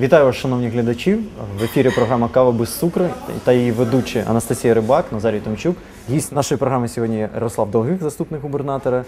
Вітаю вас, шановні глядачі. В ефірі програма Кава без цукру та її ведучі Анастасія Рибак, Назарій Томчук. Гість нашої програми сьогодні Ярослав Довгих, заступник губернатора.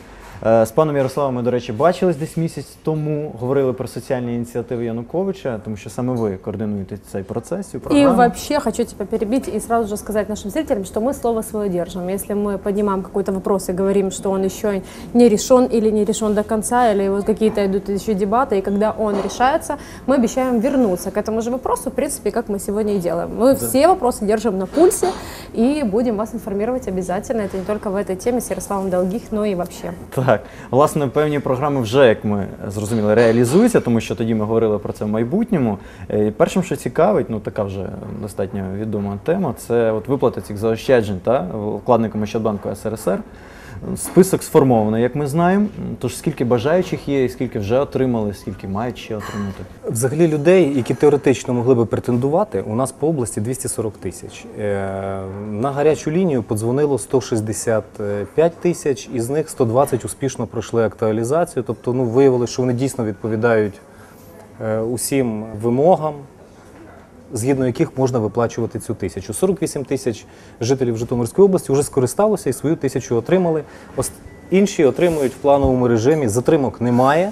Е, З паном Ярославом ми, до речі, бачились десь місяць тому. Говорили про соціальні ініціативи Януковича, тому що саме ви координуєте цей процес. Цю И програму. вообще хочу тебя перебить и сразу же сказать нашим зрителям, что мы слово свое держим. Если мы поднимаем какой-то вопрос и говорим, что он еще не решен или не решен до конца, или вот какие-то идут еще дебаты, и когда он решается, мы обещаем вернуться к этому же вопросу, в принципе, как мы сегодня и делаем. Мы все вопросы держим на пульсе и будем вас информировать обязательно. Это не только в этой теме с Ярославом Долгих, но и вообще. Так, власне, певні програми вже, як ми зрозуміли, реалізуються, тому що тоді ми говорили про це в майбутньому. Е, І першим, що цікавить, ну така вже достатньо відома тема, це от виплата цих заощаджень та вкладникам Ощадбанку СРСР. Список сформований, як ми знаємо. Тож скільки бажаючих є, і скільки вже отримали, скільки мають ще отримати. Взагалі людей, які теоретично могли би претендувати, у нас по області 240 тисяч. Е, На гарячу лінію подзвонило 165 тисяч, із них 120 успішно пройшли актуалізацію. Тобто, ну виявилося, що вони дійсно відповідають е, усім вимогам, згідно яких можна виплачувати цю тисячу. 48 тисяч жителів Житомирської області вже скористалося і свою тисячу отримали. Інші отримують в плановому режимі. Затримок немає.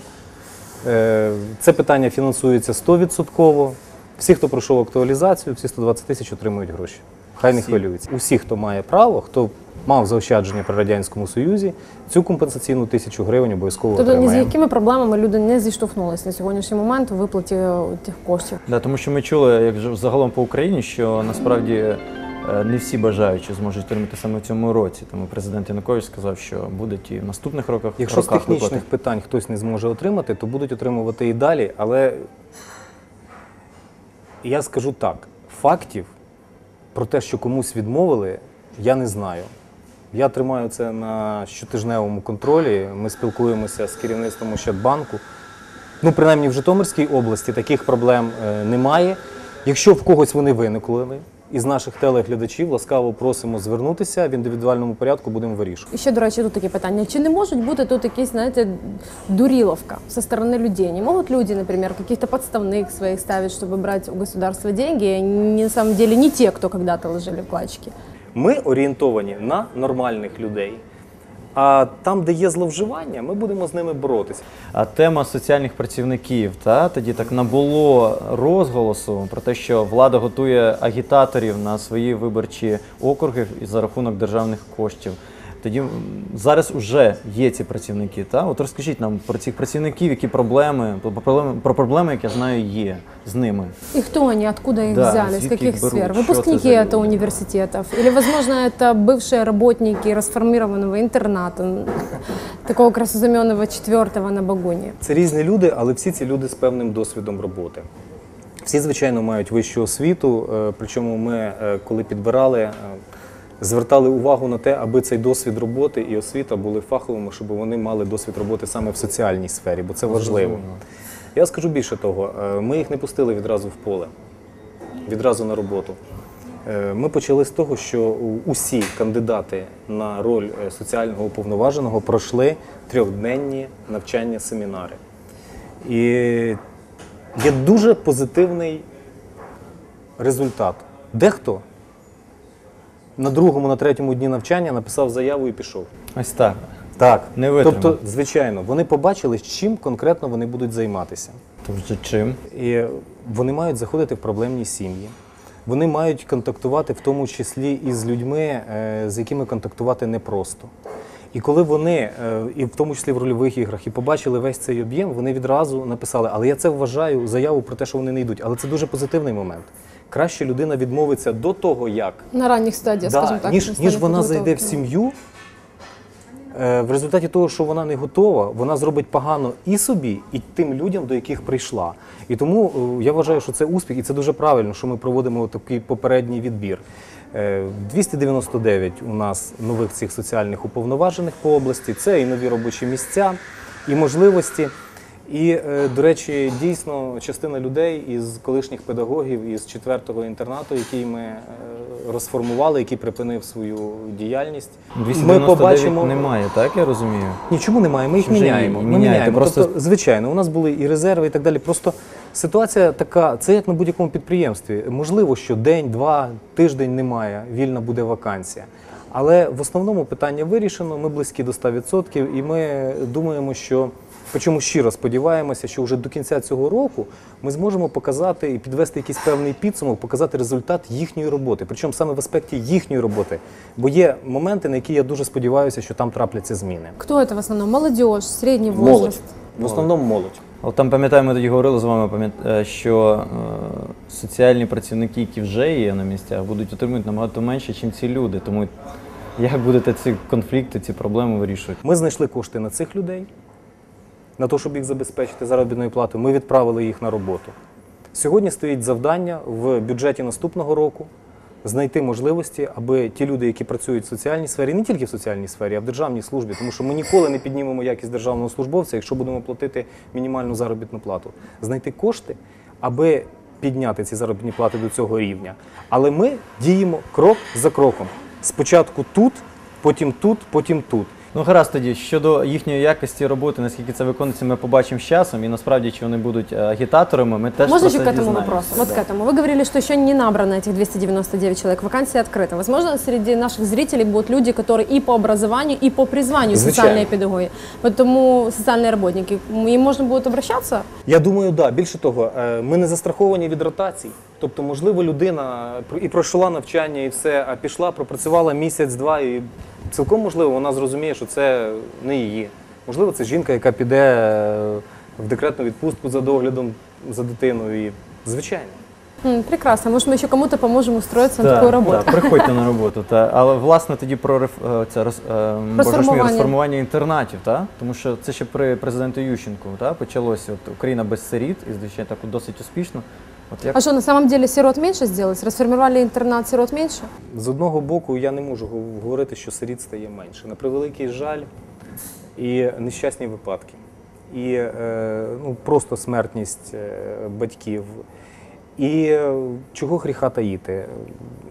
Е, Це питання фінансується 100%. Всі, хто пройшов актуалізацію, всі 120 тисяч отримують гроші. Хай не хвилюються. Усі, хто має право, хто мав заощадження при Радянському Союзі, цю компенсаційну тисячу гривень обов'язково Тобто ні з якими проблемами люди не зіштовхнулися на сьогоднішній момент у виплаті е, тих коштів. Да, тому що ми чули, як же загалом по Україні, що насправді е, не всі бажаючі зможуть отримати саме в цьому році. Тому президент Янукович сказав, що будуть і в наступних роках. Якщо з роках технічних виплати. питань хтось не зможе отримати, то будуть отримувати і далі. Але я скажу так: фактів про те, що комусь відмовили, я не знаю. Я тримаю це на щотижневому контролі. Ми спілкуємося з керівництвом Ощадбанку. Ну, принаймні в Житомирській області таких проблем е, немає. Якщо в когось вони виникли із наших телеглядачів, ласкаво просимо звернутися в індивідуальному порядку, будемо вирішувати. І ще, до речі, тут такі питання. Чи не можуть бути тут якісь, знаєте, дуриловка со стороны людей? Не могут люди, например, каких-то подставных своих ставить, чтобы брать у государства деньги, и они на самом деле не те, кто когда-то ложили вкладчики? Ми орієнтовані на нормальних людей. А там, де є зловживання, ми будемо з ними боротися. А тема соціальних працівників, та тоді так набуло розголосу про те, що влада готує агітаторів на свої виборчі округи за рахунок державних коштів. Тоді м, зараз вже є ці працівники. Та от розкажіть нам про цих працівників, які проблеми, про проблеми, про проблеми, які я знаю, є з ними. И кто они, откуда их Да, взяли, из звідки каких їх беруть, сфер? що це Выпускники за это люди? университетов? Или, возможно, это бывшие работники расформированного интерната, м, такого красозаменного четвертого на Багуне? Це різні люди, але всі ці люди з певним досвідом роботи. Всі, звичайно, мають вищу освіту, е, причому ми, е, коли підбирали, е, звертали увагу на те, аби цей досвід роботи і освіта були фаховими, щоб вони мали досвід роботи саме в соціальній сфері, бо це важливо. Я скажу більше того, е, ми їх не пустили відразу в поле, відразу на роботу. Е, Ми почали з того, що усі кандидати на роль е, соціального уповноваженого пройшли трьохденні навчання семінари. І є дуже позитивний результат. Дехто на другому, на третьому дні навчання написав заяву і пішов. Ось так. Так, Не витримав. тобто, звичайно, вони побачили, чим конкретно вони будуть займатися. Тобто чим? І вони мають заходити в проблемні сім'ї. Вони мають контактувати в тому числі і з людьми, е, з якими контактувати непросто. І коли вони, е, і в тому числі в рольових іграх, і побачили весь цей об'єм, вони відразу написали, але я це вважаю заяву про те, що вони не йдуть. Але це дуже позитивний момент. Краще людина відмовиться до того, як На ранних стадиях, скажем так. ніж, ніж вона зайде в сім'ю. е, В результаті того, що вона не готова, вона зробить погано і собі, і тим людям, до яких прийшла. І тому е, я вважаю, що це успіх, і це дуже правильно, що ми проводимо такий попередній відбір. Е, 299 у нас нових цих соціальних уповноважених по області. Це і нові робочі місця, і можливості. І, е, до речі, дійсно частина людей із колишніх педагогів із четвертого інтернату, який ми е, розформували, який припинив свою діяльність. 299 немає, так я розумію. Нічому немає, ми їх Вже міняємо. Ми міняємо. просто- Тобто, звичайно, у нас були і резерви, і так далі. Просто ситуація така, це як на будь-якому підприємстві. Можливо, що день, два, тиждень немає, вільна буде вакансія. Але в основному питання вирішено, ми близькі до 100%, і ми думаємо, що. Причому щиро сподіваємося, що вже до кінця цього року ми зможемо показати і підвести якийсь певний підсумок, показати результат їхньої роботи. Причому саме в аспекті їхньої роботи. Бо є моменти, на які я дуже сподіваюся, що там трапляться зміни. Кто это в основном? Молодежь, средний Молодь. В основному молодь. Але там пам'ятаю, ми тоді говорили з вами, е, що е, соціальні працівники, які вже є на місцях, будуть отримувати набагато менше, ніж ці люди. Тому як будете ці конфлікти, ці проблеми вирішувати? Ми знайшли кошти на цих людей, на те, щоб їх забезпечити заробітною платою. Ми відправили їх на роботу. Сьогодні стоїть завдання в бюджеті наступного року знайти можливості, аби ті люди, які працюють в соціальній сфері, не тільки в соціальній сфері, а в державній службі, тому що ми ніколи не піднімемо якість державного службовця, якщо будемо платити мінімальну заробітну плату, знайти кошти, аби підняти ці заробітні плати до цього рівня. Але ми діємо крок за кроком. Спочатку тут, потім тут, потім тут. Ну гаразд тоді щодо їхньої якості роботи, наскільки це виконується, ми побачимо з часом. І насправді, чи вони будуть е, агітаторами, ми теж Можно про еще це к этому дізнаємося. вопросу? Вот к этому. Вы говорили, что еще не набрано этих 299 человек, вакансия открыта. Возможно, среди наших зрителей будут люди, которые и по образованию, и по призванию Звичайно. социальные педагоги. Поэтому социальные работники, им можно будет обращаться? Я думаю, да. Більше того, е, ми не застраховані від ротацій. Тобто, можливо, людина пр- і пройшла навчання, і все, а пішла, пропрацювала місяць-два, і цілком можливо, вона зрозуміє, що це не її. Можливо, це жінка, яка піде е, в декретну відпустку за доглядом за дитиною. І звичайно. М, прекрасно. Может, мы еще кому-то поможем устроиться на Так, такую работу. так, приходьте на роботу. Та. Але власне тоді про реф- е, це роз, е, боже ж мій, Розформування. розформування інтернатів, та? тому що це ще при президенту Ющенку та? почалося от, Україна без сиріт, і звичайно так от досить успішно. От як А что, на самом деле сирот меньше сделать? Расформировали интернат, сирот меньше? З одного боку, я не можу говорити, що сиріт стає менше. На превеликий жаль і нещасні випадки, і е, ну, просто смертність е, батьків. І е, чого гріха таїти?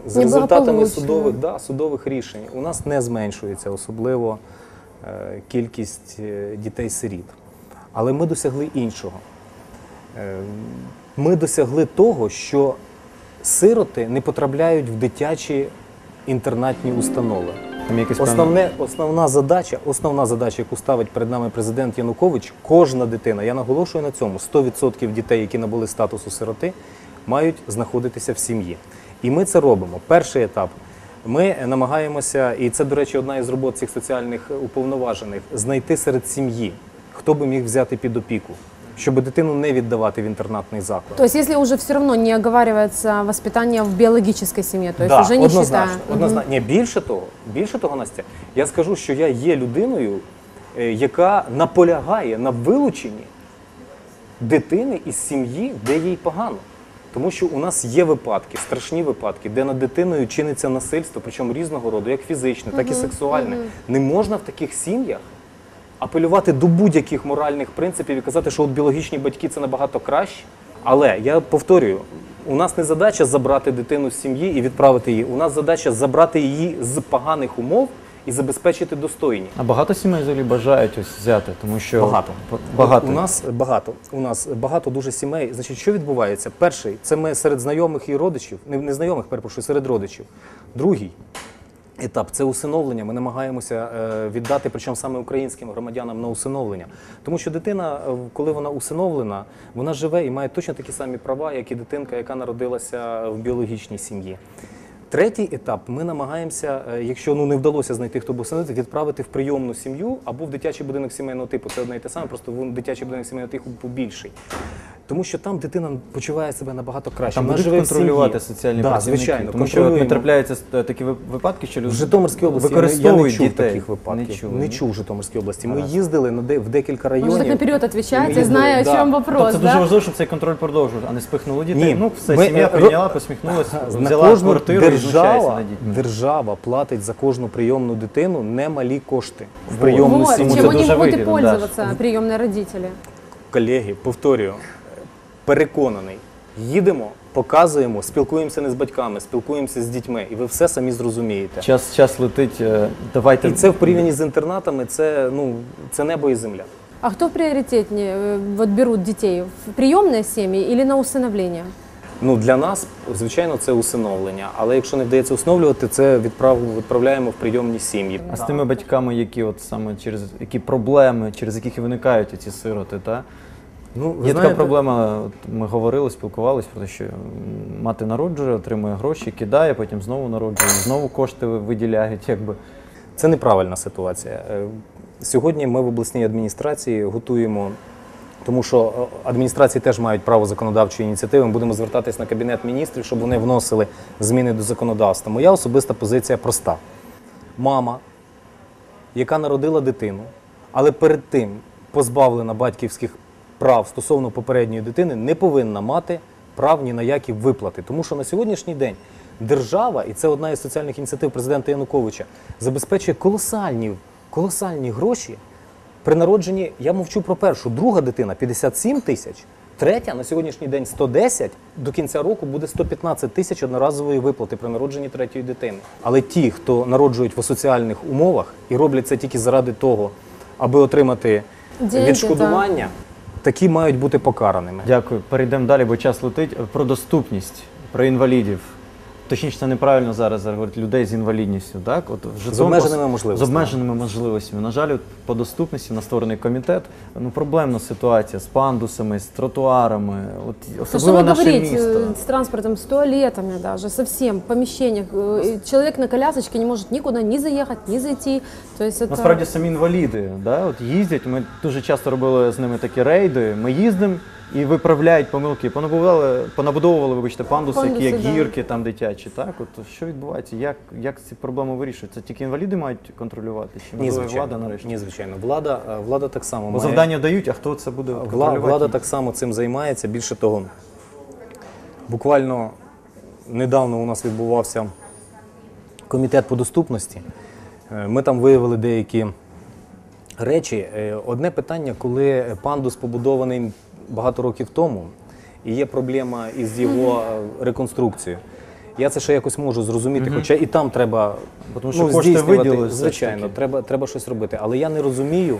З результатами судових, да, судових рішень у нас не зменшується особливо е, кількість е, дітей-сиріт. Але ми досягли іншого. Е, Ми досягли того, що сироти не потрапляють в дитячі інтернатні установи. там якесь Основне, основна задача, основна задача, яку ставить перед нами президент Янукович, кожна дитина, я наголошую на цьому, 100% дітей, які набули статусу сироти, мають знаходитися в сім'ї. І ми це робимо. Перший етап. Ми намагаємося, і це, до речі, одна із робот цих соціальних уповноважених, знайти серед сім'ї, хто би міг взяти під опіку, щоб дитину не віддавати в інтернатний заклад. То есть, если уже все равно не оговаривается воспитание в биологической семье, то есть да, уже не однозначно, считая. Мгм. однозначно. Ні, більше того, більше того, Настя, я скажу, що я є людиною, е, яка наполягає на вилученні дитини із сім'ї, де їй погано. Тому що у нас є випадки, страшні випадки, де над дитиною чиниться насильство, причому різного роду, як фізичне, так і сексуальне. Не можна в таких сім'ях апелювати до будь-яких моральних принципів і казати, що от біологічні батьки це набагато краще. Але я повторюю, у нас не задача забрати дитину з сім'ї і відправити її. У нас задача забрати її з поганих умов і забезпечити достойні. А багато сімей взагалі бажають ось взяти, тому що Багато. Багато. У нас багато. У нас багато дуже сімей. Значить, що відбувається? Перший це ми серед знайомих і родичів, не, не знайомих, перепрошую, серед родичів. Другий етап це усиновлення. Ми намагаємося е, віддати, причому саме українським громадянам на усиновлення. Тому що дитина, е, коли вона усиновлена, вона живе і має точно такі самі права, як і дитинка, яка народилася в біологічній сім'ї. Третій етап ми намагаємося, е, якщо ну не вдалося знайти, хто буде усиновити, відправити в прийомну сім'ю або в дитячий будинок сімейного типу. Це одне і те саме, просто в дитячий будинок сімейного типу побільший. Тому що там дитина почуває себе набагато краще. Там Вона будуть живе в контролювати сім'ї. соціальні да, працівники, звичайно, тому що от не контролюємо. трапляються е, такі ви- випадки, що люди В Житомирській області я не- я не використовують чув дітей. таких випадків. Не чув в Житомирській області. Ми Гаразд. їздили на де- в декілька Может, районів. так наперед Ми отвечаете, їздили, о да. чем Тобто вопрос, це дуже да? важливо, щоб цей контроль продовжував, а не спихнули дітей. Ні. Ну все, Ми, сім'я е, прийняла, посміхнулася, На взяла кожну квартиру і знущається держава, над дітьми. держава платить за кожну прийомну дитину немалі кошти в прийомну Вот, сім'ю. це чем они дуже могут и вигідно, да. пользоваться приемные родители. колеги, повторюю, переконаний, їдемо, показуємо, спілкуємося не з батьками, спілкуємося з дітьми, і ви все самі зрозумієте. Час, час летить. е, Давайте І це в порівнянні з інтернатами, це, ну, це небо і земля. А кто приоритетнее э, вот берут детей? В приемные семьи или на усыновление? Ну, для нас, звичайно, це усиновлення. Але якщо не вдається усиновлювати, це відправ, відправляємо в прийомні сім'ї. А з тими батьками, які от саме через які проблеми, через яких і виникають ці сироти, та Ну, ви є знаєте, така проблема. Ми говорили, спілкувалися про те, що мати народжує, отримує гроші, кидає, потім знову народжує, знову кошти виділяють. Якби Це неправильна ситуація. Е, Сьогодні ми в обласній адміністрації готуємо, тому що е, адміністрації теж мають право законодавчої ініціативи. Ми будемо звертатись на кабінет міністрів, щоб вони вносили зміни до законодавства. Моя особиста позиція проста: мама, яка народила дитину, але перед тим позбавлена батьківських прав стосовно попередньої дитини, не повинна мати прав ні на які виплати. Тому що на сьогоднішній день держава, і це одна із соціальних ініціатив президента Януковича, забезпечує колосальні, колосальні гроші. При народженні я мовчу про першу, друга дитина 57 тисяч. Третя на сьогоднішній день 110, до кінця року буде 115 тисяч одноразової виплати при народженні третьої дитини. Але ті, хто народжують в асоціальних умовах і роблять це тільки заради того, аби отримати Деньги, відшкодування, такі мають бути покараними. дякую. Перейдемо далі, бо час летить. Про доступність, про інвалідів Точніше, це неправильно зараз говорити людей з інвалідністю. Так, от в Житомир- обмеженими можливостями. З обмеженими можливостями. На жаль, от по доступності на створений комітет. Ну проблемна ситуація з пандусами, з тротуарами. От Да что особливо вы наше говорите місто. э, с транспортом, с туалетами даже, совсем, в помещениях. Э, и Человек на колясочке не может никуда ни заехать, ни зайти. То есть это... Насправді самі інваліди да, от їздять. Ми дуже часто робили з ними такі рейди. Ми їздимо і виправляють помилки. Понабудовували, понабудовували, вибачте, пандуси, які як Пандуси, да. гірки там дитячі. Так, от що відбувається? Як, як ці проблеми вирішуються? Тільки інваліди мають контролювати? Чи Ні, можливо звичайно. влада нарешті? Ні, звичайно. Влада, е, влада так само Бо має... завдання дають, а хто це буде Вла- контролювати? Влада так само цим займається. Більше того, буквально недавно у нас відбувався комітет по доступності. Е, Ми там виявили деякі речі. Е, Одне питання, коли пандус побудований багато років тому, і є проблема із його е, реконструкцією. Я це ще якось можу зрозуміти, хоча і там треба тому що кошти здійснювати, виділили все ж звичайно, таки. треба, треба щось робити. Але я не розумію,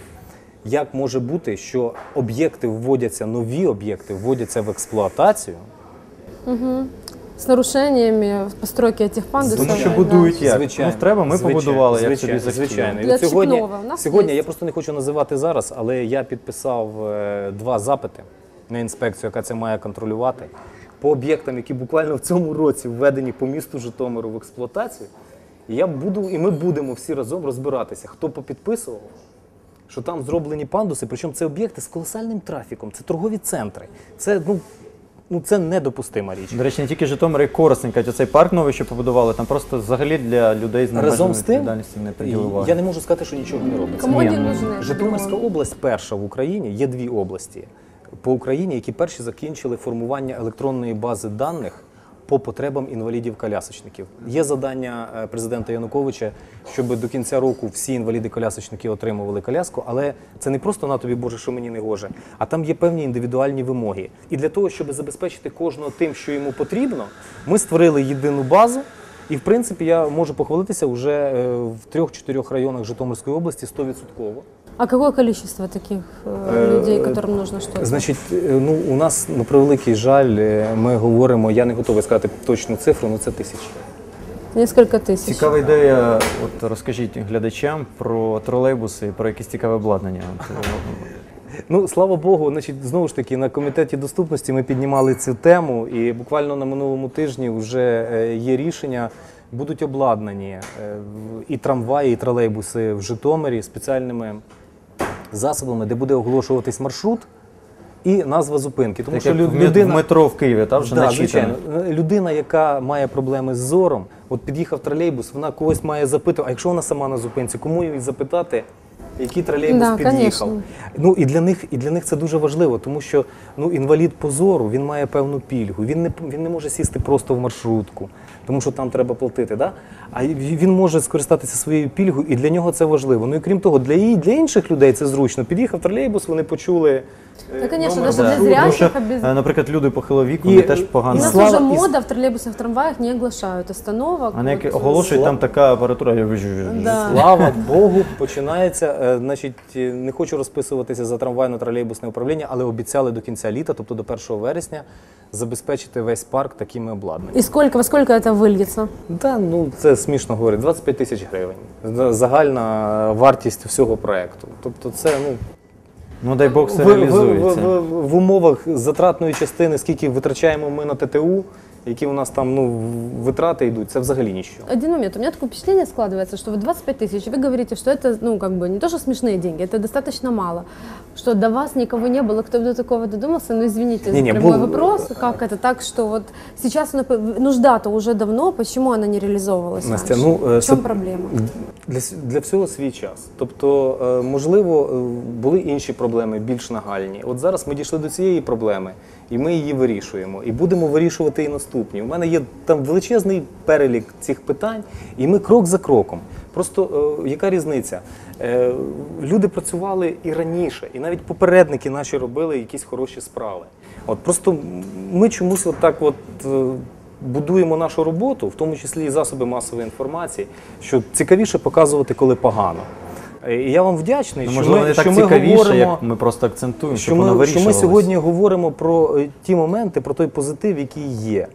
як може бути, що об'єкти вводяться, нові об'єкти вводяться в експлуатацію. С нарушениями постройки этих пандусов. Тому що будують як? Звичайно, Ну, треба, ми звичайно, побудували, як звичайно, собі захотіли. звичайно. І Для от сьогодні, Чіпнова. У нас сьогодні є. я просто не хочу називати зараз, але я підписав е, два запити на інспекцію, яка це має контролювати, по об'єктам, які буквально в цьому році введені по місту Житомиру в експлуатацію. І я буду, і ми будемо всі разом розбиратися, хто попідписував, що там зроблені пандуси, причому це об'єкти з колосальним трафіком, це торгові центри. Це ну, ну це недопустима річ. До речі, не тільки Житомир і Коростень, кажуть, оцей парк новий, що побудували, там просто взагалі для людей з Разом з тим, не приділили я не можу сказати, що нічого не робиться. Кому Ні, ну. Житомирська область перша в Україні. Є дві області по Україні, які перші закінчили формування електронної бази даних по потребам інвалідів-колясочників. Є завдання е, президента Януковича, щоб до кінця року всі інваліди-колясочники отримували коляску, але це не просто на тобі, Боже, що мені не гоже, а там є певні індивідуальні вимоги. І для того, щоб забезпечити кожного тим, що йому потрібно, ми створили єдину базу. І в принципі я можу похвалитися вже е, в трьох-чотирьох районах Житомирської області 100%. А какое количество таких э, людей, которым нужно что-то? Значить, е, ну у нас на превеликий жаль, е, ми говоримо, я не готовий сказати точну цифру, але це тисячі. Несколько тысяч. Цікава ідея. От розкажіть глядачам про тролейбуси і про якесь цікаве обладнання. От, е, Ну слава Богу, значить, знову ж таки на комітеті доступності ми піднімали цю тему, і буквально на минулому тижні вже е, є рішення. Будуть обладнані е, в- і трамваї, і тролейбуси в Житомирі спеціальними засобами, де буде оголошуватись маршрут і назва зупинки. Тому Так що як людина в метро в Києві, та вже Да, звичайно. Людина, яка має проблеми з зором, от під'їхав тролейбус, вона когось має запитувати, а якщо вона сама на зупинці, кому її запитати, який тролейбус Да, під'їхав. конечно. Ну і для них, і для них це дуже важливо, тому що ну інвалід по зору він має певну пільгу. Він не він не може сісти просто в маршрутку, тому що там треба платити. Да? А він може скористатися своєю пільгою, і для нього це важливо. Ну і крім того, для і для інших людей це зручно. Під'їхав тролейбус, вони почули. е, Да, конечно, номер даже для маршруту. зрячих Тому що, обез- е, наприклад, люди похилого віку, І- вони теж і- У погано. і нас слава- уже и с- мода в троллейбусах, в трамваях не оглашают остановок. Вони як вот, оголошують, э, там така апаратура. Да. Слава Богу, починається. Е, Значить, е, не хочу розписуватися за трамвайно-тролейбусне управління, але обіцяли до кінця літа, тобто до 1 вересня, забезпечити весь парк такими обладнаннями. И сколько, во сколько это выльется? Та ну це смішно говорити. 25 тисяч гривень. З- Загальна вартість всього проекту. Тобто, це ну Ну дай Бог все в, в, реалізується. в, в, в умовах затратної частини, скільки витрачаємо ми на ТТУ, які у нас там ну витрати йдуть, це взагалі нічого. Один момент. У меня такое впечатление складывается, что вот 25 тысяч, вы говорите, что это, ну, как бы, не то, что смешные деньги, это достаточно мало. Что до вас никого не было, кто бы до такого додумался, но извините Не-не, за прямой был- вопрос, как это так, что вот сейчас оно, по- нужда-то уже давно, почему она не реализовывалась Настя, раньше? ну, е, В чем це- проблема? Для, для всього свій час. Тобто, е, можливо, е, були інші проблеми більш нагальні. От зараз ми дійшли до цієї проблеми, і ми її вирішуємо. І будемо вирішувати і наступні. У мене є там величезний перелік цих питань, і ми крок за кроком. Просто е, яка різниця? Люди працювали і раніше, і навіть попередники наші робили якісь хороші справи. От просто ми чомусь от так от. Будуємо нашу роботу, в тому числі і засоби масової інформації, що цікавіше показувати, коли погано. Е, І я вам вдячний, Ну, що можливо, ми, не що так ми цікавіше, говоримо. як ми просто акцентуємо, Що воно ми, що ми сьогодні говоримо про е, ті моменти, про той позитив, який є.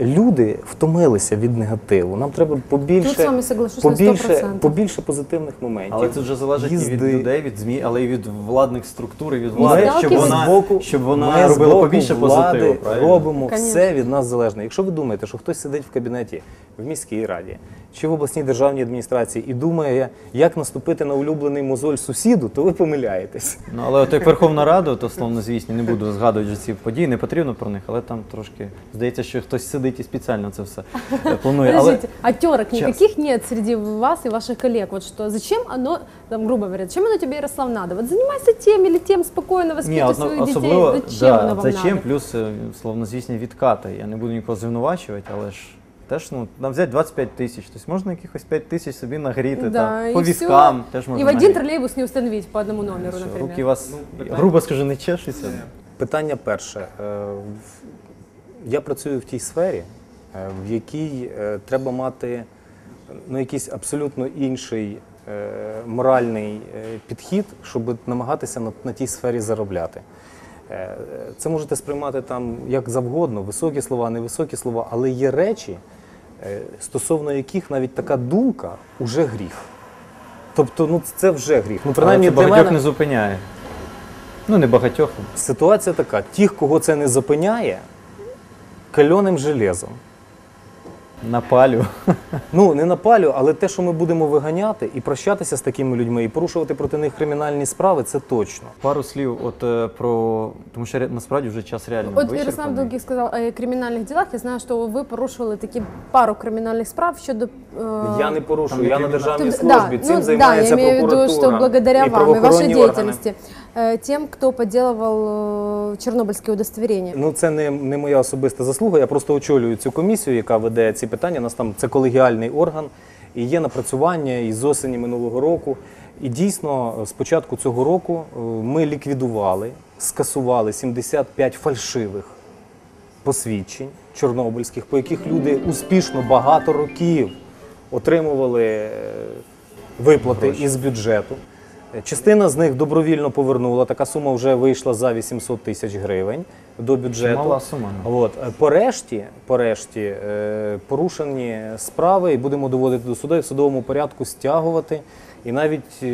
Люди втомилися від негативу. Нам треба побільше, Тут з вами соглашусь на побільше, 100%. побільше позитивних моментів. Але це вже залежить і від Їзди. людей, від ЗМІ, але і від владних структур, і від Ми влади, щоб вона, з боку, щоб вона ми з робила боку побільше влади позитиву. правильно? робимо Конечно. все від нас залежне. Якщо ви думаєте, що хтось сидить в кабінеті в міській раді чи в обласній державній адміністрації і думає, як наступити на улюблений мозоль сусіду, то ви помиляєтесь. Ну, але от як Верховна Рада, то словно звісні, не буду згадувати вже ці події, не потрібно про них, але там трошки здається, що хтось сидить і спеціально це все е, планує. Але Подождите, а терок никаких нет среди вас и ваших коллег? Вот что, зачем оно, там, грубо говоря, зачем оно тебе, Ярослав, надо? Вот занимайся тем или тем, спокойно ні, воспитуй одно- своих особливо детей. Зачем да, оно вам зачем, надо? плюс е, словнозвісні відкати. Я не буду нікого звинувачувати, але ж теж ну нам взяти 25 тисяч. Тобто можна якихось 5 тисяч собі нагріти там, и по всё. візкам. Теж И можна в один нагріти. троллейбус не установить по одному номеру, Що, например. Руки у вас, грубо скажу, не чешуться. Питання перше. Е, в- Я працюю в тій сфері, е, в якій е, треба мати ну, якийсь абсолютно інший е, моральний підхід, щоб намагатися на, на тій сфері заробляти. Це можете сприймати там як завгодно, високі слова, невисокі слова, але є речі, стосовно яких навіть така думка уже гріх. Тобто, ну це вже гріх. Ну, принаймні, Але це багатьох мене... не зупиняє. Ну, не багатьох. Ситуація така: тих, кого це не зупиняє, кальоним железом. Напалю. Ну, не напалю, але те, що ми будемо виганяти і прощатися з такими людьми, і порушувати проти них кримінальні справи, це точно. Пару слів от е, про. Тому що ре- насправді вже час реально. Вот Ярослав вичерпаний. Долгих сказал о криминальных делах. Я знаю, что вы порушили таки пару криминальных справ щодо... э, Я не порушую, там не я на кримінал. державній Тут- службі. Цим ну, займається да, я имею в прокуратура виду, что благодаря і вам и вашей правоохоронні органи. деятельности э, тем, кто подделывал э, чернобыльские удостоверения. Ну, це не, не моя особиста заслуга. Я просто очолюю цю комісію, яка веде ці питання. У нас там це колегіальний орган, і є напрацювання із осені минулого року. І дійсно, з початку цього року е, ми ліквідували, скасували 75 фальшивих посвідчень чорнобильських, по яких люди успішно багато років отримували е, виплати із бюджету. Частина з них добровільно повернула. Така сума вже вийшла за 800 тисяч гривень до бюджету. Чимала сума. От е, порешті, порешті е, порушені справи і будемо доводити до суду і в судовому порядку стягувати. І навіть е,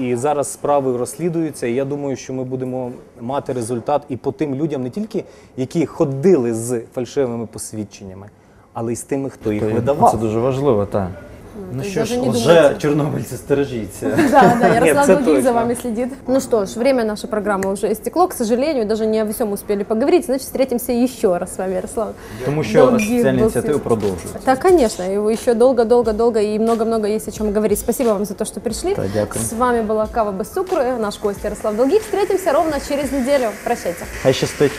і зараз справи розслідуються. І я думаю, що ми будемо мати результат і по тим людям, не тільки які ходили з фальшивими посвідченнями, але й з тими, хто їх Це видавав. дуже важливо, так. То Ну есть що даже ж, не вже думайте. чорнобильці, стережіться. Да, да, Ярослав Нет, это Долгих за точно. вами следит. Ну что ж, время нашей программы уже истекло, к сожалению, даже не о всем успели поговорить, значит, встретимся еще раз с вами, Ярослав. Тому що Долгих соціальні был ініціативи свет. продовжуються. Да, конечно, и еще долго-долго-долго и много-много есть о чем говорить. Спасибо вам за то, что пришли. Да, дякую. С вами была Кава без цукру, наш гость Ярослав Долгих. Встретимся ровно через неделю. Прощайте. Хай щастить.